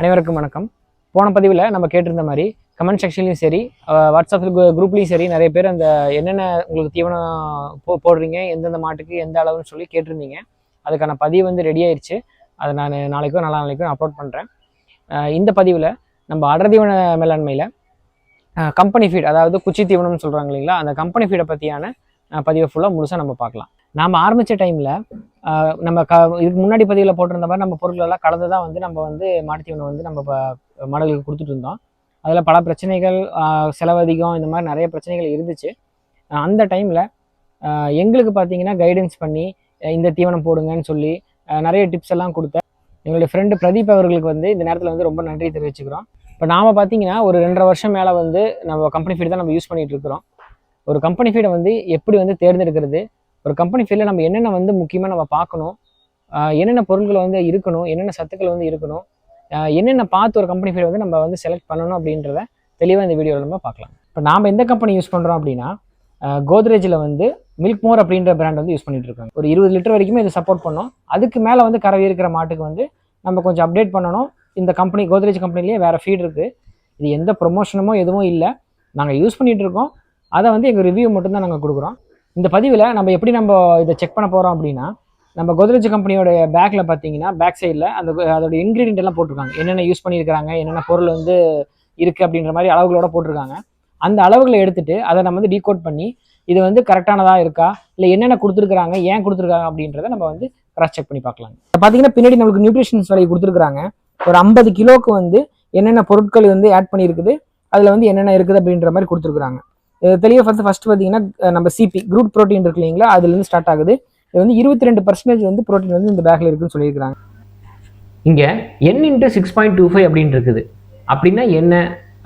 அனைவருக்கும் வணக்கம். போன பதிவில் நம்ம கேட்டிருந்த மாதிரி கமெண்ட் செக்ஷன்லையும் சரி வாட்ஸ்அப் குரூப்லேயும் சரி நிறைய பேர் அந்த என்னென்ன உங்களுக்கு தீவனம் போ போடுறீங்க எந்தெந்த மாட்டுக்கு எந்த அளவுன்னு சொல்லி கேட்டிருந்தீங்க. அதுக்கான பதிவு வந்து ரெடி ஆயிடுச்சு அதை நான் நாளைக்கோ நல்லா நாளைக்கும் அப்லோட் பண்ணுறேன் இந்த பதிவில் நம்ம அடர் தீவன மேலாண்மையில் கம்பெனி ஃபீட் அதாவது குச்சி தீவனம்னு சொல்கிறாங்க இல்லைங்களா அந்த கம்பெனி ஃபீடை பற்றியான பதிவை ஃபுல்லாக முழுசாக நம்ம பார்க்கலாம். நாம் ஆரம்பித்த டைமில் நம்ம க இதுக்கு முன்னாடி பதிவில் போட்டிருந்த மாதிரி நம்ம பொருட்களெல்லாம் கலந்து தான் வந்து நம்ம வந்து மாட்டு தீவனம் வந்து நம்ம ப- மாடுகளுக்கு கொடுத்துட்டு இருந்தோம். அதில் பல பிரச்சனைகள் செலவு அதிகம் இந்த மாதிரி நிறைய பிரச்சனைகள் இருந்துச்சு. அந்த டைமில் எங்களுக்கு பார்த்தீங்கன்னா கைடன்ஸ் பண்ணி இந்த தீவனம் போடுங்கன்னு சொல்லி நிறைய டிப்ஸ் எல்லாம் கொடுத்த எங்களுடைய ஃப்ரெண்டு பிரதீப் அவர்களுக்கு வந்து இந்த நேரத்தில் வந்து ரொம்ப நன்றி தெரிவிச்சுக்கிறோம். இப்போ நாம் பார்த்தீங்கன்னா ஒரு ரெண்டரை வருஷம் மேலே வந்து நம்ம கம்பெனி ஃபீட் தான் நம்ம யூஸ் பண்ணிகிட்டு இருக்கிறோம். ஒரு கம்பெனி ஃபீடை வந்து எப்படி வந்து தேர்ந்தெடுக்கிறது ஒரு கம்பெனி ஃபீல்டில் நம்ம என்னென்ன வந்து முக்கியமாக நம்ம பார்க்கணும் என்னென்ன பொருட்கள் வந்து இருக்கணும் என்னென்ன சத்துக்கள் வந்து இருக்கணும் என்னென்ன பார்த்து ஒரு கம்பெனி ஃபீல்டு வந்து நம்ம வந்து செலக்ட் பண்ணணும் அப்படின்றத தெளிவாக இந்த வீடியோவில் நம்ம பார்க்கலாம். இப்போ நாம் எந்த கம்பெனி யூஸ் பண்ணுறோம் அப்படின்னா கோத்ரேஜில் வந்து மில்க் மோர் அப்படின்ற பிராண்ட் வந்து யூஸ் பண்ணிட்டு இருக்காங்க. ஒரு இருபது லிட்டர் வரைக்குமே இது சப்போர்ட் பண்ணோம். அதுக்கு மேலே வந்து கறவை இருக்கிற மாட்டுக்கு வந்து நம்ம கொஞ்சம் அப்டேட் பண்ணணும். இந்த கம்பெனி கோத்ரேஜ் கம்பெனிலேயே வேறு ஃபீட் இருக்குது இது எந்த ப்ரொமோஷனமோ எதுவும் இல்லை. நாங்கள் யூஸ் பண்ணிகிட்டு இருக்கோம். அதை வந்து எங்கள் ரிவ்யூ மட்டும்தான் நாங்கள் கொடுக்குறோம். இந்த பதிவில் நம்ம எப்படி நம்ம இதை செக் பண்ண போகிறோம் அப்படின்னா நம்ம கோத்ரேஜ் கம்பெனியோட பேக்கில் பார்த்தீங்கன்னா பேக் சைடில் அந்த அதோட இன்க்ரீடியன்ட் எல்லாம் போட்டிருக்காங்க. என்னென்ன யூஸ் பண்ணியிருக்காங்க என்னென்ன பொருள் வந்து இருக்குது அப்படின்ற மாதிரி அளவுகளோட போட்டிருக்காங்க. அந்த அளவுகளை எடுத்துட்டு அதை நம்ம வந்து டீகோட் பண்ணி இது வந்து கரெக்டானதாக இருக்கா இல்லை என்னென்ன கொடுத்துருக்குறாங்க ஏன் கொடுத்துருக்காங்க அப்படின்றத நம்ம வந்து கிராஸ் செக் பண்ணி பார்க்கலாம். இப்போ பார்த்தீங்கன்னா பின்னாடி நம்மளுக்கு நியூட்ரிஷன்ஸ் விலை கொடுத்துருக்குறாங்க. ஒரு ஐம்பது கிலோவுக்கு வந்து என்னென்ன பொருட்கள் வந்து ஆட் பண்ணியிருக்குது அதில் வந்து என்னென்ன இருக்குது அப்படின்ற மாதிரி கொடுத்துருக்குறாங்க. இது தெளிவாக ஃபஸ்ட்டு பார்த்தீங்கன்னா நம்ம சிபி குரூட் ப்ரோட்டீன் இருக்கு இல்லைங்களா? அதுலேருந்து ஸ்டார்ட் ஆகுது. இது வந்து இருபத்தி ரெண்டு பர்சன்டேஜ் வந்து ப்ரோட்டீன் வந்து இந்த பேக்கில் இருக்குன்னு சொல்லியிருக்காங்க இங்கே N into six point two five அப்படின்னு இருக்குது. அப்படின்னா என்ன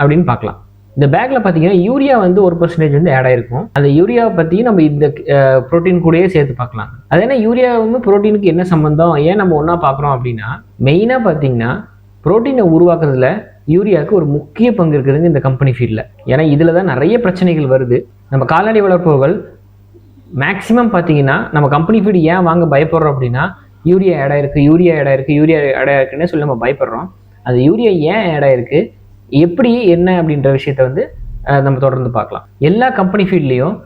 அப்படின்னு பார்க்கலாம். இந்த பேக்கில் பார்த்தீங்கன்னா யூரியா வந்து ஒரு பர்சன்டேஜ் வந்து ஆட் ஆயிருக்கும். அந்த யூரியாவை பற்றி நம்ம இந்த ப்ரோட்டீன் கூடயே சேர்த்து பார்க்கலாம். அது என்ன யூரியாவும் ப்ரோட்டீனுக்கு என்ன சம்மந்தம் ஏன் நம்ம ஒன்றா பார்க்குறோம் அப்படின்னா மெயினாக பார்த்தீங்கன்னா ப்ரோட்டீனை உருவாக்குறதுல யூரியாவுக்கு ஒரு முக்கிய பங்கு இருக்குதுங்க இந்த கம்பெனி ஃபீல்டில் ஏன்னா இதில் தான் நிறைய பிரச்சனைகள் வருது. நம்ம கால்நடை வளர்ப்பவர்கள் மேக்ஸிமம் பார்த்தீங்கன்னா நம்ம கம்பெனி ஃபீடு ஏன் வாங்க பயப்படுறோம் அப்படின்னா யூரியா இடம் இருக்குது யூரியா இடம் இருக்குது யூரியா இடம் இருக்குன்னு சொல்லி நம்ம பயப்படுறோம். அந்த யூரியா ஏன் இடம் இருக்குது எப்படி என்ன அப்படின்ற விஷயத்த வந்து நம்ம தொடர்ந்து பார்க்கலாம். எல்லா கம்பெனி ஃபீல்ட்லேயும்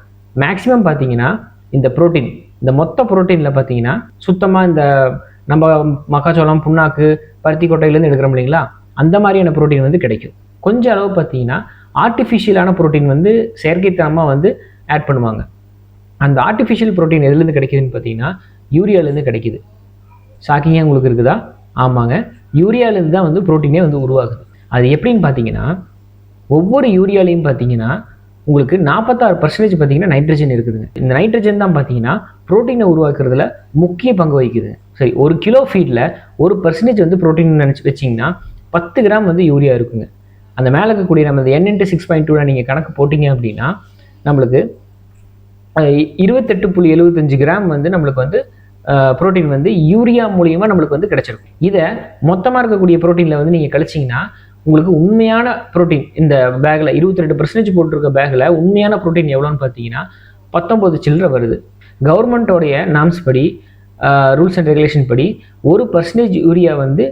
மேக்ஸிமம் பார்த்தீங்கன்னா இந்த புரோட்டீன் இந்த மொத்த ப்ரோட்டீனில் பார்த்தீங்கன்னா சுத்தமாக இந்த நம்ம மக்காச்சோளம் புண்ணாக்கு பருத்தி கொட்டையிலேருந்து எடுக்கிறோம் இல்லைங்களா? அந்த மாதிரியான புரோட்டீன் வந்து கிடைக்கும். கொஞ்சம் அளவு பார்த்தீங்கன்னா ஆர்டிஃபிஷியலான புரோட்டீன் வந்து செயற்கைத்தனமாக வந்து ஆட் பண்ணுவாங்க. அந்த ஆர்டிஃபிஷியல் புரோட்டீன் எதுலேருந்து கிடைக்குதுன்னு பார்த்தீங்கன்னா யூரியாலேருந்து கிடைக்குது. ஷாக்கிங்காக உங்களுக்கு இருக்குதா? ஆமாங்க. யூரியாலேருந்து தான் வந்து புரோட்டீனே வந்து உருவாகுது. அது எப்படின்னு பார்த்தீங்கன்னா ஒவ்வொரு யூரியாலையும் பார்த்தீங்கன்னா உங்களுக்கு நாற்பத்தாறு பர்சன்டேஜ் பார்த்தீங்கன்னா நைட்ரஜன் இருக்குதுங்க. இந்த நைட்ரஜன் தான் பார்த்தீங்கன்னா புரோட்டீனை உருவாக்குறதுல முக்கிய பங்கு வகிக்குது. சரி ஒரு கிலோ ஃபீடில் ஒரு பர்சன்டேஜ் வந்து ப்ரோட்டீன் நினச்சி வச்சிங்கன்னா பத்து கிராம் வந்து யூரியா இருக்குங்க. அந்த மேலே இருக்கக்கூடிய நம்ம இந்த என் இன்ட்டு சிக்ஸ் பாயிண்ட் டூவில் நீங்கள் கணக்கு போட்டிங்க அப்படின்னா நம்மளுக்கு இருபத்தெட்டு புள்ளி எழுபத்தஞ்சு கிராம் வந்து நம்மளுக்கு வந்து ப்ரோட்டீன் வந்து யூரியா மூலியமாக நம்மளுக்கு வந்து கிடைச்சிருக்கும். இதை மொத்தமாக இருக்கக்கூடிய புரோட்டீனில் வந்து நீங்கள் கழிச்சிங்கன்னா உங்களுக்கு உண்மையான புரோட்டீன் இந்த பேக்கில் இருபத்தி ரெண்டு பர்சன்டேஜ் போட்டிருக்க பேக்கில் உண்மையான புரோட்டீன் எவ்வளோன்னு பார்த்தீங்கன்னா பத்தொம்பது சில்லறை வருது. கவர்மெண்ட்டோடைய நாம்ஸ் படி ரூல்ஸ் அண்ட் ரெகுலேஷன் படி ஒரு பர்சன்டேஜ் யூரியா வந்து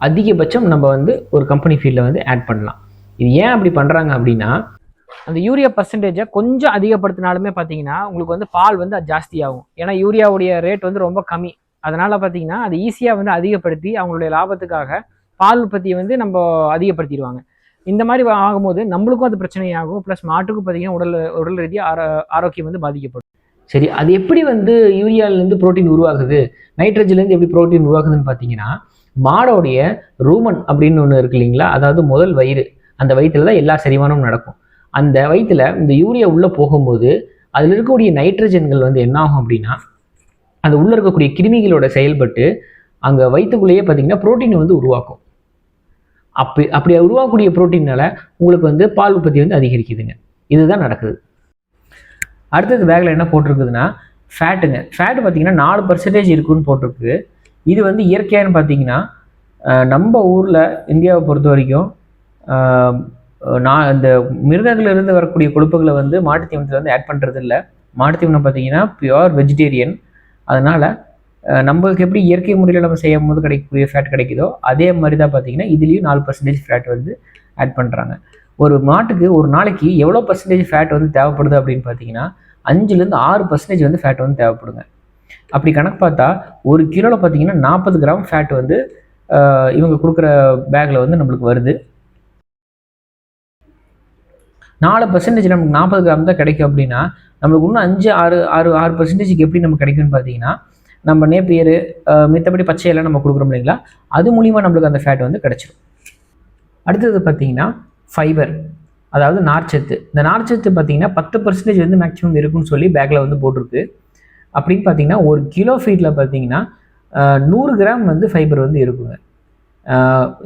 அதிகபட்சம் நம்ம வந்து ஒரு கம்பெனி ஃபீல்டில் வந்து ஆட் பண்ணலாம். இது ஏன் அப்படி பண்ணுறாங்க அப்படின்னா அந்த யூரியா பர்சன்டேஜை கொஞ்சம் அதிகப்படுத்தினாலுமே பார்த்தீங்கன்னா உங்களுக்கு வந்து பால் வந்து அது ஏன்னா யூரியாவுடைய ரேட் வந்து ரொம்ப கம்மி. அதனால் பார்த்தீங்கன்னா அது ஈஸியாக வந்து அதிகப்படுத்தி அவங்களுடைய லாபத்துக்காக பால் உற்பத்தியை வந்து நம்ம அதிகப்படுத்திடுவாங்க. இந்த மாதிரி ஆகும்போது நம்மளுக்கும் அது பிரச்சனையாகும். ப்ளஸ் மாட்டுக்கும் பார்த்தீங்கன்னா உடல் உடல் ரீதியாக ஆரோ ஆரோக்கியம் வந்து பாதிக்கப்படும். சரி அது எப்படி வந்து யூரியாலேருந்து புரோட்டீன் உருவாகுது? நைட்ரஜன்லேருந்து எப்படி ப்ரோட்டீன் உருவாகுதுன்னு பார்த்தீங்கன்னா மாடோடைய ரூமன் அப்படின்னு ஒன்று இருக்கு இல்லைங்களா? அதாவது முதல் வயிறு. அந்த வயிற்றுல தான் எல்லா செரிமானமும் நடக்கும். அந்த வயிற்றுல இந்த யூரியா உள்ளே போகும்போது அதில் இருக்கக்கூடிய நைட்ரஜன்கள் வந்து என்ன ஆகும் அப்படின்னா அது உள்ளே இருக்கக்கூடிய கிருமிகளோட செயல்பட்டு அங்கே வயிற்றுக்குள்ளேயே பார்த்தீங்கன்னா புரோட்டீன் வந்து உருவாக்கும். அப்படி அப்படி உருவாக்கக்கூடிய புரோட்டீனால் உங்களுக்கு வந்து பால் உற்பத்தி வந்து அதிகரிக்குதுங்க. இதுதான் நடக்குது. அடுத்தது பேக்கில் என்ன போட்டிருக்குதுன்னா ஃபேட்டுங்க ஃபேட்டு பார்த்தீங்கன்னா நாலு பர்சன்டேஜ் இருக்குன்னு போட்டிருக்கு. இது வந்து இயற்கையானு பார்த்தீங்கன்னா நம்ம ஊரில் இந்தியாவை பொறுத்த வரைக்கும் நான் இந்த மிருகங்களிலிருந்து வரக்கூடிய கொழுப்புகளை வந்து மாட்டுத்தீவனத்தில் வந்து ஆட் பண்ணுறது இல்லை மாட்டுத்தீவனம் பார்த்தீங்கன்னா பியோர் வெஜிடேரியன் அதனால் நம்மளுக்கு எப்படி இயற்கை முறையில் நம்ம செய்யும் போது கிடைக்கக்கூடிய ஃபேட் கிடைக்குதோ அதே மாதிரி தான் பார்த்தீங்கன்னா இதுலேயும் நாலு பர்சன்டேஜ் ஃபேட் வந்து ஆட் பண்ணுறாங்க ஒரு மாட்டுக்கு ஒரு நாளைக்கு எவ்வளோ பர்சன்டேஜ் ஃபேட் வந்து தேவைப்படுது அப்படின்னு பார்த்தீங்கன்னா அஞ்சுலேருந்து ஆறு பர்சன்டேஜ் வந்து ஃபேட் வந்து தேவைப்படுங்க. அப்படி கணக்கு பார்த்தா ஒரு கிலோவில் பார்த்தீங்கன்னா நாற்பது கிராம் ஃபேட் வந்து இவங்க கொடுக்குற பேக்கில் வந்து நம்மளுக்கு வருது. நாலு பர்சன்டேஜ் நமக்கு நாற்பது கிராம் தான் கிடைக்கும் அப்படின்னா நம்மளுக்கு இன்னும் அஞ்சு ஆறு ஆறு ஆறு பர்சன்டேஜுக்கு எப்படி நமக்கு கிடைக்கும்னு பார்த்தீங்கன்னா நம்ம நேப்பியர் மித்தபடி பச்சையெல்லாம் நம்ம கொடுக்குறோம் இல்லைங்களா அது மூலிமா நம்மளுக்கு அந்த ஃபேட் வந்து கிடைச்சிரும். அடுத்தது பார்த்தீங்கன்னா ஃபைபர் அதாவது நார்ச்சத்து. இந்த நார்ச்சத்து பார்த்தீங்கன்னா பத்து பர்சன்டேஜ் வந்து மேக்ஸிமம் இருக்குன்னு சொல்லி பேக்கில் வந்து போட்டிருக்கு. அப்படின்னு பார்த்தீங்கன்னா ஒரு கிலோ ஃபீட்டில் பார்த்தீங்கன்னா நூறு கிராம் வந்து ஃபைபர் வந்து இருக்குங்க.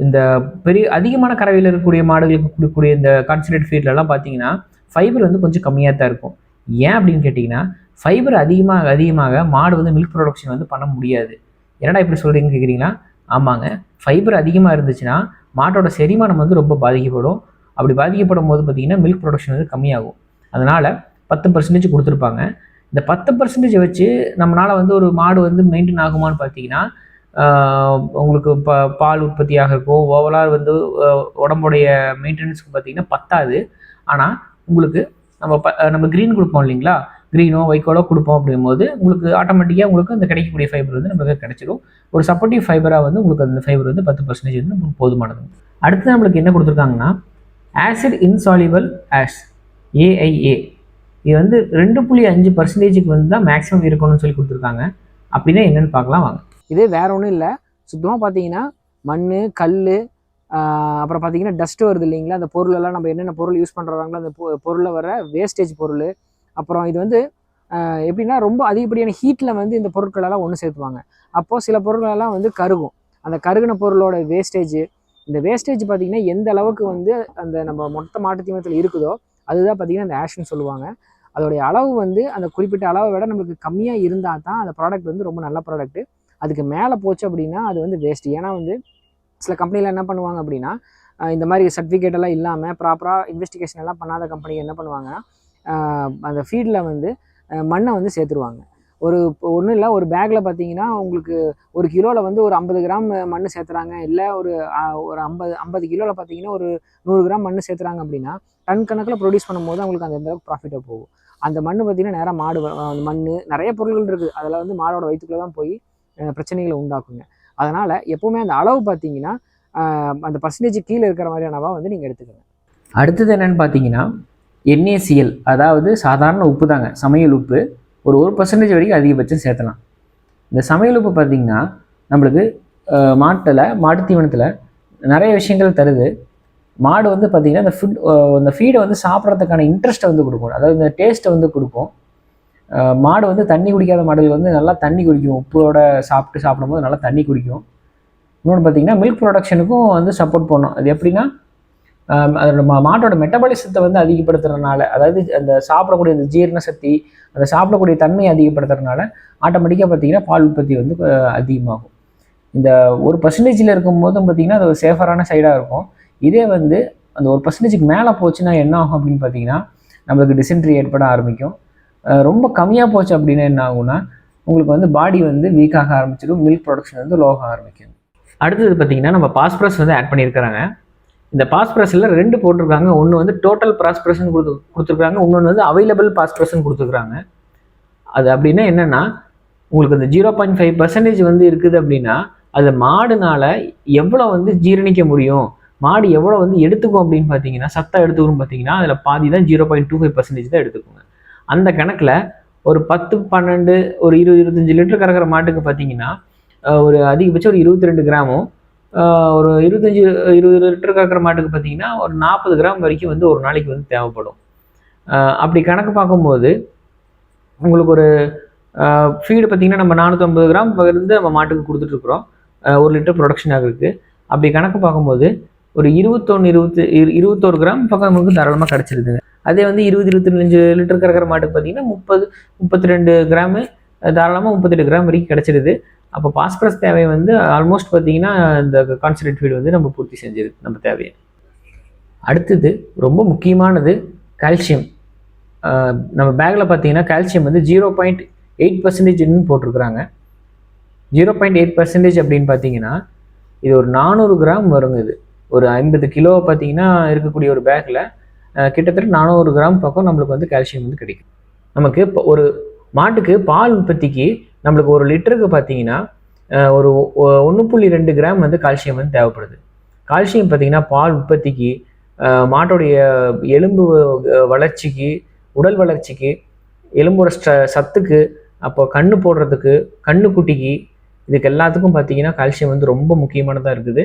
இந்த பெரிய அதிகமான கறவையில் இருக்கக்கூடிய மாடுகளுக்கு கொடுக்கக்கூடிய இந்த கான்சன்ட்ரேட் ஃபீட்லலாம் பார்த்தீங்கன்னா ஃபைபர் வந்து கொஞ்சம் கம்மியாக தான் இருக்கும். ஏன் அப்படின்னு கேட்டிங்கன்னா ஃபைபர் அதிகமாக அதிகமாக மாடு வந்து மில்க் ப்ரொடக்ஷன் வந்து பண்ண முடியாது. என்னடா இப்படி சொல்கிறீங்கன்னு கேட்குறீங்களா ஆமாங்க. ஃபைபர் அதிகமாக இருந்துச்சுன்னா மாட்டோட செரிமானம் வந்து ரொம்ப பாதிக்கப்படும். அப்படி பாதிக்கப்படும் போது பார்த்தீங்கன்னா மில்க் ப்ரொடக்ஷன் வந்து கம்மியாகும். அதனால் பத்து பர்சன்டேஜ் கொடுத்துருப்பாங்க. இந்த பத்து பர்சன்டேஜ் வச்சு நம்மளால் வந்து ஒரு மாடு வந்து மெயின்டைன் ஆகுமான்னு பார்த்தீங்கன்னா உங்களுக்கு ப பால் உற்பத்தியாக இருக்கும் ஓவரால் வந்து உடம்புடைய மெயின்டெனன்ஸ்க்கு பார்த்தீங்கன்னா பத்தாது. ஆனால் உங்களுக்கு நம்ம ப நம்ம க்ரீன் கொடுப்போம் இல்லைங்களா? க்ரீனோ வைக்கோலோ கொடுப்போம் அப்படிங்கும்போது உங்களுக்கு ஆட்டோமேட்டிக்காக உங்களுக்கு அந்த கிடைக்கக்கூடிய ஃபைபர் வந்து நமக்கு கிடைச்சிடும் ஒரு சப்போர்ட்டிவ் ஃபைபராக வந்து உங்களுக்கு அந்த ஃபைபர் வந்து பத்து பர்சன்டேஜ் வந்து நமக்கு போதுமானது. அடுத்து நம்மளுக்கு என்ன கொடுத்துருக்காங்கன்னா ஆசிட் இன்சாலிபிள் ஆஷ் ஏஐஏ இது வந்து ரெண்டு புள்ளி அஞ்சு பர்சன்டேஜுக்கு வந்து தான் மேக்ஸிமம் இருக்கணும்னு சொல்லி கொடுத்துருக்காங்க. அப்படின்னா என்னன்னு பார்க்கலாம் வாங்க. இது வேற ஒன்றும் இல்லை. சுத்தமாக பார்த்தீங்கன்னா மண் கல் அப்புறம் பார்த்தீங்கன்னா டஸ்ட் வருது இல்லைங்களா? அந்த பொருளெல்லாம் நம்ம என்னென்ன பொருள் யூஸ் பண்ணுறாங்களோ அந்த பொ- வர வேஸ்டேஜ் பொருள். அப்புறம் இது வந்து எப்படின்னா ரொம்ப அதிகப்படியான ஹீட்டில் வந்து இந்த பொருட்களெல்லாம் ஒன்று சேர்த்துவாங்க. அப்போது சில பொருட்களெல்லாம் வந்து கருகும். அந்த கருகின பொருளோட வேஸ்டேஜ் இந்த வேஸ்டேஜ் பார்த்தீங்கன்னா எந்த அளவுக்கு வந்து அந்த நம்ம மொத்த மாட்டு தீமத்தில் இருக்குதோ அதுதான் பார்த்தீங்கன்னா அந்த ஆஷ்னு சொல்லுவாங்க. அதோடைய அளவு வந்து அந்த குறிப்பிட்ட அளவை விட நம்மளுக்கு கம்மியாக இருந்தால் தான் அந்த ப்ராடக்ட் வந்து ரொம்ப நல்ல ப்ராடக்ட்டு அதுக்கு மேலே போச்சு அப்படின்னா அது வந்து வேஸ்ட் ஏன்னா வந்து சில கம்பெனியில் என்ன பண்ணுவாங்க அப்படின்னா இந்த மாதிரி சர்டிஃபிகேட் எல்லாம் இல்லாமல் ப்ராப்பராக இன்வெஸ்டிகேஷன் எல்லாம் பண்ணாத கம்பெனி என்ன பண்ணுவாங்கன்னா அந்த ஃபீல்டில் வந்து மண்ணை வந்து சேர்த்துருவாங்க. ஒரு ஒன்றும் இல்லை ஒரு பேக்கில் பார்த்தீங்கன்னா உங்களுக்கு ஒரு கிலோவில் வந்து ஒரு ஐம்பது கிராம் மண் சேர்த்துறாங்க. இல்லை ஒரு ஒரு ஐம்பது ஐம்பது கிலோவில் பார்த்தீங்கன்னா ஒரு நூறு கிராம் மண் சேர்த்துறாங்க அப்படின்னா டன் கணக்கில் ப்ரொடியூஸ் பண்ணும்போது அவங்களுக்கு அந்த அளவுக்கு ப்ராஃபிட்டாக போகும். அந்த மண் பார்த்தீங்கன்னா நேராக மாடு அந்த மண் நிறைய பொருள்கள் இருக்குது. அதில் வந்து மாடோட வயிற்றுக்குள்ளே தான் போய் பிரச்சனைகளை உண்டாக்குங்க. அதனால் எப்போவுமே அந்த அளவு பார்த்தீங்கன்னா அந்த பர்சன்டேஜ் கீழே இருக்கிற மாதிரியானவா வந்து நீங்கள் எடுத்துக்கோங்க. அடுத்தது என்னன்னு பார்த்தீங்கன்னா என்ஏசிஎல் அதாவது சாதாரண உப்பு தாங்க சமையல் உப்பு. ஒரு ஒரு பர்சன்டேஜ் வரைக்கும் அதிகபட்சம் சேர்த்தலாம். இந்த சமையல் உப்பு பார்த்தீங்கன்னா நம்மளுக்கு மாட்டில் மாட்டு தீவனத்தில் நிறைய விஷயங்கள் தருது. மாடு வந்து பார்த்திங்கன்னா இந்த ஃபுட் அந்த ஃபீடை வந்து சாப்பிட்றதுக்கான இன்ட்ரெஸ்ட்டை வந்து கொடுக்கும். அதாவது இந்த டேஸ்ட்டை வந்து கொடுக்கும். மாடு வந்து தண்ணி குடிக்காத மாடுகள் வந்து நல்லா தண்ணி குடிக்கும். உப்போட சாப்பிட்டு சாப்பிடும்போது நல்லா தண்ணி குடிக்கும். இன்னொன்று பார்த்தீங்கன்னா மில்க் ப்ரொடக்ஷனுக்கும் வந்து சப்போர்ட் பண்ணும். அது எப்படின்னா அதோட மாட்டோட மெட்டபாலிசத்தை வந்து அதிகப்படுத்துறதுனால அதாவது அந்த சாப்பிடக்கூடிய அந்த ஜீரண சக்தி அந்த சாப்பிடக்கூடிய தன்மையை அதிகப்படுத்துறதுனால ஆட்டோமேட்டிக்காக பார்த்தீங்கன்னா பால் உற்பத்தி வந்து அதிகமாகும். இந்த ஒரு பர்சன்டேஜில் இருக்கும்போதும் பார்த்தீங்கன்னா அது ஒரு சேஃபரான சைடாக இருக்கும். இதே வந்து அந்த ஒரு பர்சன்டேஜுக்கு மேலே போச்சுன்னா என்ன ஆகும் அப்படின்னு பார்த்தீங்கன்னா நம்மளுக்கு டிசென்ட்ரி ஏற்பட ஆரம்பிக்கும். ரொம்ப கம்மியாக போச்சு அப்படின்னா என்ன ஆகும்னா உங்களுக்கு வந்து பாடி வந்து வீக் ஆக ஆரம்பிச்சிடும் மில்க் ப்ரொடக்ஷன் வந்து லோக ஆரம்பிக்கும். அடுத்தது பார்த்தீங்கன்னா நம்ம பாஸ்பரஸ் வந்து ஆட் பண்ணியிருக்கிறாங்க. இந்த பாஸ்பரஸில் ரெண்டு போட்டிருக்காங்க. ஒன்று வந்து டோட்டல் பாஸ்பரஸ்ன்னு கொடுத்து கொடுத்துருக்காங்க. இன்னொன்று வந்து அவைலபிள் பாஸ்பரஸ்ன்னு கொடுத்துருக்காங்க. அது அப்படின்னா என்னென்னா உங்களுக்கு அந்த ஜீரோ பாயிண்ட் ஃபைவ் பர்சன்டேஜ் வந்து இருக்குது அப்படின்னா அது மாடுனால எவ்வளோ வந்து ஜீரணிக்க முடியும்? மாடு எவ்வளோ வந்து எடுத்துக்கும் அப்படின்னு பார்த்தீங்கன்னா சத்தா எடுத்துக்கணும் பார்த்தீங்கன்னா அதில் பாதி தான் zero point two five percentage தான் எடுத்துக்கோங்க. அந்த கணக்கில் ஒரு பத்து பன்னெண்டு ஒரு இருபது இருபத்தஞ்சு லிட்டர் கறக்கிற மாட்டுக்கு பார்த்தீங்கன்னா ஒரு அதிகபட்சம் ஒரு இருபத்தி ரெண்டு கிராமும் ஒரு இருபத்தஞ்சி இருபது லிட்டர் கறக்கிற மாட்டுக்கு பார்த்தீங்கன்னா ஒரு நாற்பது கிராம் வரைக்கும் வந்து ஒரு நாளைக்கு வந்து தேவைப்படும். அப்படி கணக்கு பார்க்கும்போது உங்களுக்கு ஒரு ஃபீடு பார்த்தீங்கன்னா நம்ம நானூற்றம்பது கிராம் இருந்து நம்ம மாட்டுக்கு கொடுத்துட்ருக்குறோம். ஒரு லிட்டர் ப்ரொடக்ஷன் ஆகிருக்கு அப்படி கணக்கு பார்க்கும்போது ஒரு இருபத்தொன்று இருபத்தி இரு- இருபத்தோரு கிராம் பக்கம் நமக்கு தாராளமாக கிடச்சிருதுங்க. அதே வந்து இருபது இருபத்தஞ்சு லிட்டர் கறக்கிற மாட்டுக்கு பார்த்தீங்கன்னா முப்பது முப்பத்தி ரெண்டு கிராமு தாராளமாக முப்பத்தெட்டு கிராம் வரைக்கும் கிடச்சிருது. அப்போ பாஸ்பரஸ் தேவை வந்து ஆல்மோஸ்ட் பார்த்தீங்கன்னா இந்த கான்சன்ட்ரேட் ஃபீல்டு வந்து நம்ம பூர்த்தி செஞ்சது நம்ம தேவையை. அடுத்தது ரொம்ப முக்கியமானது கால்சியம் நம்ம பேக்கில் பார்த்தீங்கன்னா கால்சியம் வந்து ஜீரோ பாயிண்ட் எயிட் பர்சன்டேஜ்னு போட்டிருக்கிறாங்க. ஜீரோ பாயிண்ட் எயிட் பர்சன்டேஜ் அப்படின்னு பார்த்தீங்கன்னா இது ஒரு நானூறு கிராம் வருங்க இது. ஒரு ஐம்பது கிலோ பார்த்தீங்கன்னா இருக்கக்கூடிய ஒரு பேக்கில் கிட்டத்தட்ட நானூறு கிராம் பக்கம் நம்மளுக்கு வந்து கால்சியம் வந்து கிடைக்கும். நமக்கு இப்போ ஒரு மாட்டுக்கு பால் உற்பத்திக்கு நம்மளுக்கு ஒரு லிட்டருக்கு பார்த்தீங்கன்னா ஒரு ஒன்று புள்ளி ரெண்டு கிராம் வந்து கால்சியம் வந்து தேவைப்படுது. கால்சியம் பார்த்தீங்கன்னா பால் உற்பத்திக்கு மாட்டோடைய எலும்பு வளர்ச்சிக்கு உடல் வளர்ச்சிக்கு எலும்போட ஸ்ட சத்துக்கு அப்போ கண்ணு போடுறதுக்கு கண்ணு குட்டிக்கு இதுக்கு எல்லாத்துக்கும் பார்த்தீங்கன்னா கால்சியம் வந்து ரொம்ப முக்கியமானதாக இருக்குது.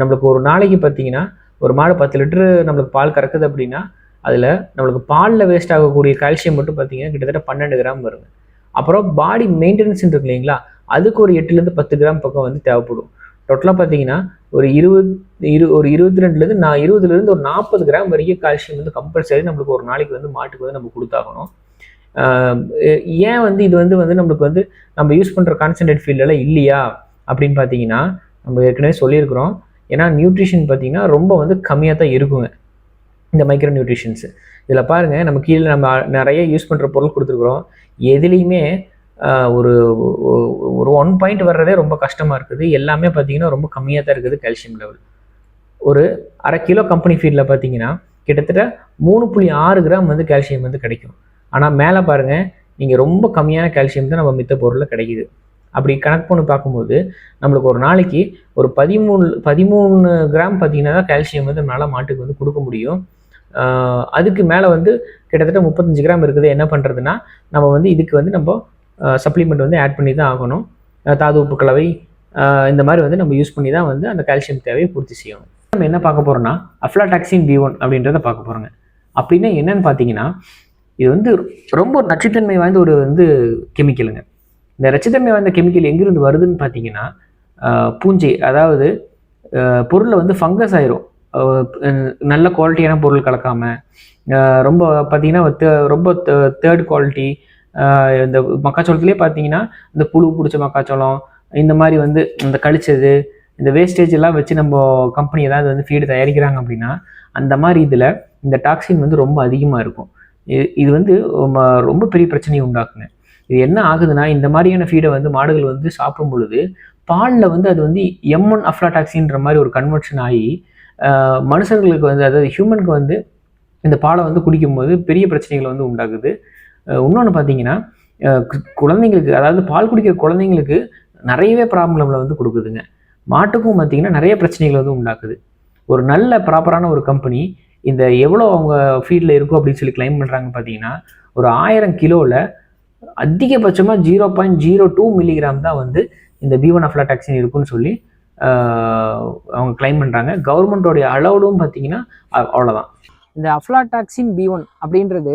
நம்மளுக்கு ஒரு நாளைக்கு பார்த்தீங்கன்னா ஒரு மாடு பத்து லிட்டரு நம்மளுக்கு பால் கறக்குது அப்படின்னா அதில் நம்மளுக்கு பாலில் வேஸ்ட் ஆகக்கூடிய கால்சியம் மட்டும் பார்த்தீங்கன்னா கிட்டத்தட்ட பன்னெண்டு கிராம் வருங்க. அப்புறம் பாடி மெயின்டெனன்ஸ் இருக்கு இல்லைங்களா? அதுக்கு ஒரு எட்டுலேருந்து பத்து கிராம் பக்கம் வந்து தேவைப்படும். டோட்டலாக பார்த்தீங்கன்னா ஒரு இருபது இரு ஒரு இருபத்தி ரெண்டுலேருந்து நான் இருபதுலேருந்து ஒரு நாற்பது கிராம் வரைக்கும் கால்சியம் வந்து கம்பல்சரி நம்மளுக்கு ஒரு நாளைக்கு வந்து மாட்டுக்கு வந்து நம்ம கொடுத்தாகணும். ஏன் வந்து இது வந்து வந்து நம்மளுக்கு வந்து நம்ம யூஸ் பண்ணுற கான்சன்ட்ரேட் ஃபீல்டெல்லாம் இல்லையா? அப்படின்னு பார்த்தீங்கன்னா நம்ம ஏற்கனவே சொல்லியிருக்கிறோம். ஏன்னா நியூட்ரிஷன் பார்த்தீங்கன்னா ரொம்ப வந்து கம்மியாக தான் இருக்குங்க. இந்த மைக்ரோ நியூட்ரிஷன்ஸ் இதில் பாருங்கள் நம்ம கீழே நம்ம நிறைய யூஸ் பண்ணுற பொருள் கொடுத்துருக்குறோம். எதுலேயுமே ஒரு ஒரு ஒன் பாயிண்ட் வர்றதே ரொம்ப கஷ்டமாக இருக்குது. எல்லாமே பார்த்தீங்கன்னா ரொம்ப கம்மியாக தான் இருக்குது கால்சியம் லெவல் ஒரு அரை கிலோ கம்பெனி ஃபீல்டில் பார்த்தீங்கன்னா கிட்டத்தட்ட மூணு புள்ளி ஆறு கிராம் வந்து கால்சியம் வந்து கிடைக்கும். ஆனால் மேலே பாருங்கள் நீங்கள் ரொம்ப கம்மியான கால்சியம் தான் நம்ம மித்த பொருளில் கிடைக்குது. அப்படி கணக்கு பண்ணி பார்க்கும்போது நம்மளுக்கு ஒரு நாளைக்கு ஒரு பதிமூணு பதிமூணு கிராம் பார்த்தீங்கன்னா தான் கால்சியம் வந்து நம்மளால் மாட்டுக்கு வந்து கொடுக்க முடியும். அதுக்கு மேலே வந்து கிட்டத்தட்ட முப்பத்தஞ்சு கிராம் இருக்குது. என்ன பண்ணுறதுன்னா நம்ம வந்து இதுக்கு வந்து நம்ம சப்ளிமெண்ட் வந்து ஆட் பண்ணி தான் ஆகணும். தாது உப்பு கலவை இந்த மாதிரி வந்து நம்ம யூஸ் பண்ணி தான் வந்து அந்த கால்சியம் தேவையை பூர்த்தி செய்யணும். நம்ம என்ன பார்க்க போகிறோம்னா அஃப்லாடாக்சின் பி ஒன் அப்படின்றத பார்க்க போகிறோங்க அப்படின்னா என்னன்னு பார்த்தீங்கன்னா இது வந்து ரொம்ப நச்சுத்தன்மை வாய்ந்த ஒரு வந்து கெமிக்கலுங்க இந்த நச்சுத்தன்மை வாய்ந்த கெமிக்கல் எங்கிருந்து வருதுன்னு பார்த்தீங்கன்னா பூஞ்சை அதாவது பொருளில் வந்து ஃபங்கஸ் ஆயிரும். நல்ல குவாலிட்டியான பொருள் கலக்காம ரொம்ப பார்த்தீங்கன்னா ரொம்ப தேர்ட் குவாலிட்டி இந்த மக்காச்சோளத்துலேயே பார்த்தீங்கன்னா இந்த புழு பிடிச்ச மக்காச்சோளம் இந்த மாதிரி வந்து இந்த கழிச்சது இந்த வேஸ்டேஜ் எல்லாம் வச்சு நம்ம கம்பெனி ஏதாவது வந்து ஃபீடு தயாரிக்கிறாங்க அப்படின்னா அந்த மாதிரி இதில் இந்த டாக்ஸின் வந்து ரொம்ப அதிகமாக இருக்கும். இது- இது வந்து ம- ரொம்ப பெரிய பிரச்சனையை உண்டாக்குங்க. இது என்ன ஆகுதுன்னா இந்த மாதிரியான ஃபீடை வந்து மாடுகள் வந்து சாப்பிடும் பொழுது பாலில் வந்து அது வந்து எம்ஒன் அஃப்லாடாக்சின்ற மாதிரி ஒரு கன்வெர்ஷன் ஆகி மனுஷங்களுக்கு வந்து அதாவது ஹியூமனுக்கு வந்து இந்த பாலை வந்து குடிக்கும்போது பெரிய பிரச்சனைகள் வந்து உண்டாகுது. இன்னொன்று பார்த்தீங்கன்னா குழந்தைங்களுக்கு அதாவது பால் குடிக்கிற குழந்தைங்களுக்கு நிறையவே ப்ராப்ளம்ல வந்து கொடுக்குதுங்க. மாட்டுக்கும் பார்த்தீங்கன்னா நிறைய பிரச்சனைகள் வந்து உண்டாக்குது. ஒரு நல்ல ப்ராப்பரான ஒரு கம்பெனி இந்த எவ்வளோ அவங்க ஃபீல்டில் இருக்கும் அப்படின்னு சொல்லி கிளைம் பண்ணுறாங்க பார்த்தீங்கன்னா ஒரு ஆயிரம் கிலோவில் அதிகபட்சமாக zero point zero two milligram தான் வந்து இந்த பீவன் அஃப்லாடாக்சின் இருக்குன்னு சொல்லி அவங்க கிளைம் பண்ணுறாங்க கவர்மெண்ட்டோடைய அளவுடும் பார்த்தீங்கன்னா அவ்வளோதான் அவ்வளவுதான். இந்த அஃப்லாடாக்சின் பி ஒன் அப்படின்றது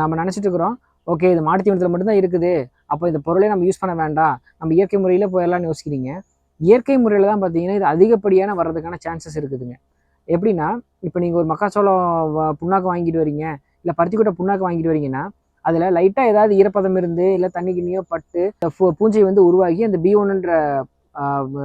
நம்ம நினச்சிட்டு இருக்கிறோம் ஓகே இது மாட்டு தீவனத்தில் மட்டும்தான் இருக்குது. அப்போ இந்த பொருளே நம்ம யூஸ் பண்ண வேண்டாம். நம்ம இயற்கை முறையில் போயிடலாம்னு யோசிக்கிறீங்க. இயற்கை முறையில் தான் பார்த்தீங்கன்னா இது அதிகப்படியான வர்றதுக்கான சான்சஸ் இருக்குதுங்க. எப்படின்னா இப்போ நீங்கள் ஒரு மக்காச்சோளம் வ- புண்ணாக்கு வாங்கிட்டு வரீங்க இல்லை பருத்திக்கொட்டை புண்ணாக்கு வாங்கிட்டு வரீங்கன்னா அதில் லைட்டாக ஏதாவது ஈரப்பதம் இருந்து இல்லை தண்ணி கிண்ணியோ பட்டு பூஞ்சை வந்து உருவாகி அந்த பி ஒன்றுன்ற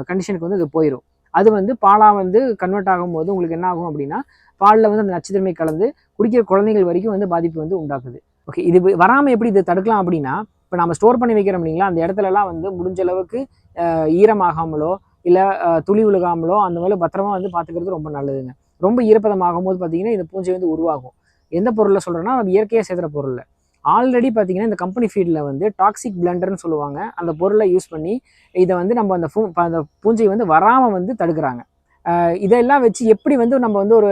கண்டிஷனுக்கு வந்து அது போயிடும் அது வந்து பாலாக வந்து கன்வெர்ட் ஆகும்போது உங்களுக்கு என்ன ஆகும் அப்படின்னா பாலில் வந்து அந்த நச்சுத்தன்மை கலந்து குடிக்கிற குழந்தைகள் வரைக்கும் வந்து பாதிப்பு வந்து உண்டாக்குது. ஓகே இது வராமல் எப்படி இதை தடுக்கலாம் அப்படின்னா இப்போ நம்ம ஸ்டோர் பண்ணி வைக்கிறோம் இல்லைங்களா அந்த இடத்துலலாம் வந்து முடிஞ்ச அளவுக்கு ஈரமாகாமலோ இல்லை துளி விழுகாமலோ அந்த மாதிரி பத்திரமா வந்து பார்த்துக்கிறது ரொம்ப நல்லதுங்க. ரொம்ப ஈரப்பதமாகும் போது பார்த்தீங்கன்னா இந்த பூஞ்சை வந்து உருவாகும். எந்த பொருளில் சொல்கிறேன்னா நம்ம இயற்கையாக சேர்த்துற பொருளில் ஆல்ரெடி பார்த்தீங்கன்னா இந்த கம்பெனி ஃபீல்டில் வந்து டாக்ஸிக் பிளண்டர்னு சொல்லுவாங்க. அந்த பொருளை யூஸ் பண்ணி இதை வந்து நம்ம அந்த பூ அந்த பூஞ்சை வந்து வராமல் வந்து தடுக்கிறாங்க. இதெல்லாம் வச்சு எப்படி வந்து நம்ம வந்து ஒரு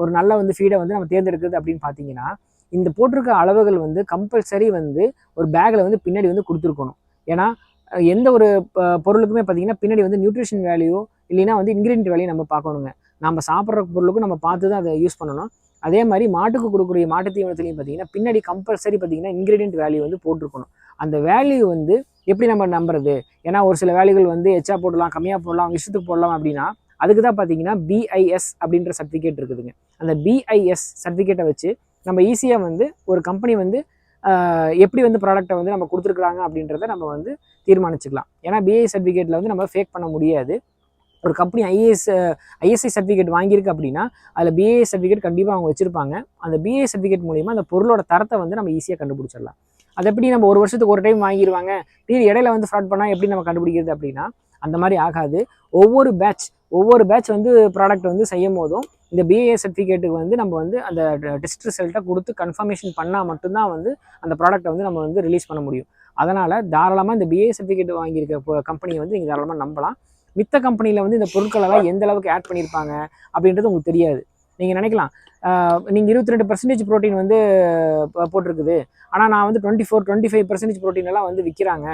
ஒரு நல்ல வந்து ஃபீடை வந்து நம்ம தேர்ந்தெடுக்கிறது அப்படின்னு பார்த்தீங்கன்னா இந்த போட்டிருக்க அளவுகள் வந்து கம்பல்சரி வந்து ஒரு பேக்கில் வந்து பின்னாடி வந்து கொடுத்துருக்கணும். ஏன்னா எந்த ஒரு பொருளுக்குமே பார்த்தீங்கன்னா பின்னாடி வந்து நியூட்ரிஷன் வேல்யூ இல்லைன்னா வந்து இன்க்ரீடியன்ட் வேல்யூ நம்ம பார்க்கணுங்க. நம்ம சாப்பிட்ற பொருளுக்கும் நம்ம பார்த்து தான் அதை யூஸ் பண்ணணும். அதே மாதிரி மாட்டுக்கு கொடுக்கக்கூடிய மாட்டு தீவனத்துலையும் பார்த்தீங்கன்னா பின்னாடி கம்பல்சரி பார்த்தீங்கன்னா இன்க்ரீடியன்ட் வேல்யூ வந்து போட்டிருக்கணும். அந்த வேல்யூ வந்து எப்படி நம்ம நம்புறது? ஏன்னா ஒரு சில வேலைகள் வந்து எச்சா போடலாம் கம்மியாக போடலாம் இஷ்டத்துக்கு போடலாம் அப்படின்னா அதுக்கு தான் பார்த்தீங்கன்னா பிஐஎஸ் அப்படின்ற சர்டிஃபிகேட் இருக்குதுங்க. அந்த பிஐஎஸ் சர்டிஃபிகேட்டை வச்சு நம்ம ஈஸியாக வந்து ஒரு கம்பெனி வந்து எப்படி வந்து ப்ராடக்ட்டை வந்து நம்ம கொடுத்துருக்குறாங்க அப்படின்றத நம்ம வந்து தீர்மானிச்சுக்கலாம். ஏன்னா பிஐ சர்டிஃபிகேட்டில் வந்து நம்ம ஃபேக் பண்ண முடியாது. ஒரு கம்பெனி ஐஏஎஸ் ஐஎஸ்ஐ சர்டிஃபிகேட் வாங்கியிருக்கு அப்படின்னா அதில் பிஏ சர்டிஃபிகேட் கண்டிப்பாக அவங்க வச்சுருப்பாங்க. அந்த பிஏ சர்டிஃபிகேட் மூலிமா அந்த பொருளோட தரத்தை வந்து நம்ம ஈஸியாக கண்டுபிடிச்சிடலாம். அது எப்படி நம்ம ஒரு வருஷத்துக்கு ஒரு டைம் வாங்கிடுவாங்க திடீர் இடையில வந்து ஃப்ராட் பண்ணால் எப்படி நம்ம கண்டுபிடிக்கிறது அப்படின்னா அந்த மாதிரி ஆகாது. ஒவ்வொரு பேட்ச் ஒவ்வொரு பேட்ச் வந்து ப்ராடக்ட் வந்து செய்யும் போதும் இந்த பிஏ சர்டிஃபிகேட்டுக்கு வந்து நம்ம வந்து அந்த டெஸ்ட் ரிசல்ட்டை கொடுத்து கன்ஃபர்மேஷன் பண்ணால் மட்டும்தான் வந்து அந்த ப்ராடக்ட்டை வந்து நம்ம வந்து ரிலீஸ் பண்ண முடியும். அதனால் தாராளமாக இந்த பிஏ சர்டிஃபிகேட் வாங்கியிருக்க கம்பெனியை வந்து நீங்கள் தாராளமாக நம்பலாம். மித்த கம்பெனியில் வந்து இந்த பொருட்களெல்லாம் எந்த அளவுக்கு ஆட் பண்ணியிருப்பாங்க அப்படின்றது உங்களுக்கு தெரியாது. நீங்கள் நினைக்கலாம். நீங்கள் இருபத்தி ரெண்டு பர்சன்டேஜ் ப்ரோட்டீன் வந்து போட்டிருக்குது. ஆனால் நான் வந்து twenty four twenty five percentage protein எல்லாம் வந்து விற்கிறாங்க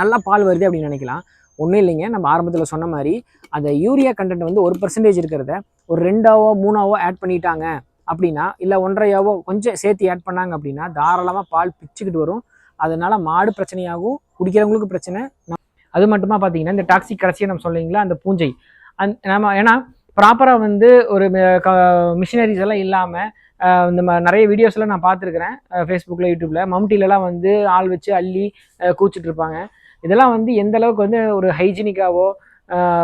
நல்லா பால் வருது அப்படின்னு நினைக்கலாம். ஒன்றும் இல்லைங்க. நம்ம ஆரம்பத்தில் சொன்ன மாதிரி அந்த யூரியா கண்டென்ட் வந்து ஒரு பர்சன்டேஜ் இருக்கிறத ஒரு ரெண்டாவோ மூணாவோ ஆட் பண்ணிட்டாங்க அப்படின்னா இல்லை ஒன்றையாவோ கொஞ்சம் சேர்த்து ஆட் பண்ணாங்க அப்படின்னா தாராளமாக பால் பிச்சுக்கிட்டு வரும். அதனால் மாடு பிரச்சனையாகும் குடிக்கிறவங்களுக்கு பிரச்சனை அது மட்டுமா பார்த்தீங்கன்னா இந்த டாக்ஸிக் கடைசியாக நம்ம சொல்லிங்களா அந்த பூஞ்சை. அந் நம்ம ஏன்னா ப்ராப்பராக வந்து ஒரு மிஷினரிஸ் எல்லாம் இல்லாமல் இந்த மாதிரி நிறைய வீடியோஸ்லாம் நான் பார்த்துருக்குறேன் ஃபேஸ்புக்கில் யூடியூப்பில் மம்டிலலாம் வந்து ஆள் வச்சு அள்ளி அஹ், கூச்சிட்டு இருப்பாங்க. இதெல்லாம் வந்து எந்த அளவுக்கு வந்து ஒரு ஹைஜீனிக்காவோ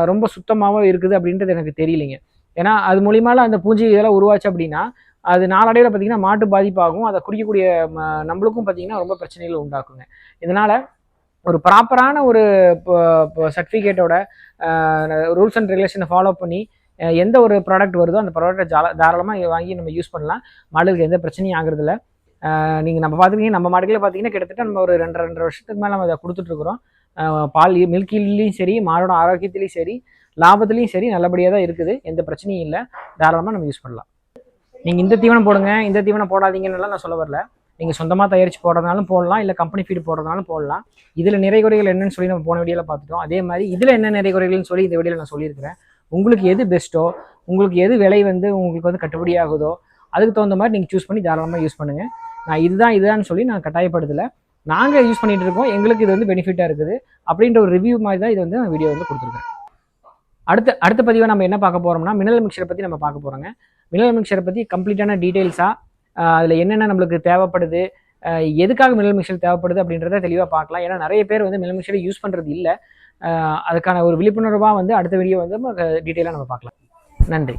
ரொம்ப சுத்தமாகவோ இருக்குது அப்படின்றது எனக்கு தெரியலைங்க. ஏன்னா அது மூலியமால அந்த பூஞ்சை இதெல்லாம் உருவாச்சு அப்படின்னா அது நாளடைவில் பார்த்தீங்கன்னா மாட்டு பாதிப்பாகும் அதை குடிக்கக்கூடிய ம- நம்மளுக்கும் பார்த்தீங்கன்னா ரொம்ப பிரச்சனைகளை உண்டாக்குங்க. இதனால் ஒரு ப்ராப்பரான ஒரு சர்டிஃபிகேட்டோட ரூல்ஸ் அண்ட் ரெகுலேஷனை ஃபாலோ பண்ணி எந்த ஒரு ப்ராடக்ட் வருதோ அந்த ப்ராடக்ட்டை ஜால தாராளமாக வாங்கி நம்ம யூஸ் பண்ணலாம். மாடுகளுக்கு எந்த பிரச்சனையும் ஆகுறதில்ல. நீங்கள் நம்ம பார்த்துக்கிங்க நம்ம மாடுகளே பார்த்தீங்கன்னா கிட்டத்தட்ட நம்ம ஒரு ரெண்டு ரெண்டரை வருஷத்துக்கு மேலே நம்ம அதை கொடுத்துட்ருக்குறோம். பால் மில்கிலையும் சரி மாடோட ஆரோக்கியத்துலேயும் சரி லாபத்துலேயும் சரி நல்லபடியாக தான் இருக்குது. எந்த பிரச்சனையும் இல்லை. தாராளமாக நம்ம யூஸ் பண்ணலாம். நீங்கள் இந்த தீவனம் போடுங்க இந்த தீவனம் போடாதீங்கன்னு நான் சொல்ல வரல. நீங்கள் சொந்தமாக தயாரித்து போடுறதுனாலும் போடலாம் இல்லை கம்பெனி ஃபீடு போடுறதுனாலும் போடலாம். இதில் நிறை குறைகள் என்னன்னு சொல்லி நம்ம போன வீடியோவில் பார்த்துட்டோம். அதே மாதிரி இதில் என்ன நிறை குறைகள்னு சொல்லி இந்த வீடியோவில் நான் சொல்லியிருக்கிறேன். உங்களுக்கு எது பெஸ்ட்டோ உங்களுக்கு எது விலை வந்து உங்களுக்கு வந்து கட்டுப்படி ஆகுதோ அதுக்கு தகுந்த மாதிரி நீங்கள் சூஸ் பண்ணி தாராளமாக யூஸ் பண்ணுங்கள் நான் இதுதான் இதுதான் சொல்லி நான் கட்டாயப்படுத்தலை. நாங்கள் யூஸ் பண்ணிகிட்டு இருக்கோம். எங்களுக்கு இது வந்து பெனிஃபிட்டாக இருக்குது. அப்படின்ற ஒரு ரிவ்யூ மாதிரி தான் இது வந்து நான் வீடியோ வந்து கொடுத்துருக்கேன் அடுத்த அடுத்த பதிவை நம்ம என்ன பார்க்க போகிறோம்னா மினரல் மிக்சரை பற்றி நம்ம பார்க்க போகிறோங்க மினரல் மிக்சரை பற்றி கம்ப்ளீட்டான டீட்டெயில்ஸாக அதில் என்னென்ன நம்மளுக்கு தேவைப்படுது? எதுக்காக மினரல் மிக்சர் தேவைப்படுது அப்படின்றத தெளிவாக பார்க்கலாம். ஏன்னா நிறைய பேர் வந்து மினரல் மிக்சரை யூஸ் பண்ணுறது இல்லை. அதுக்கான ஒரு விழிப்புணர்வாக வந்து அடுத்த வீடியோ வந்து டீட்டெயிலாக நம்ம பார்க்கலாம். நன்றி.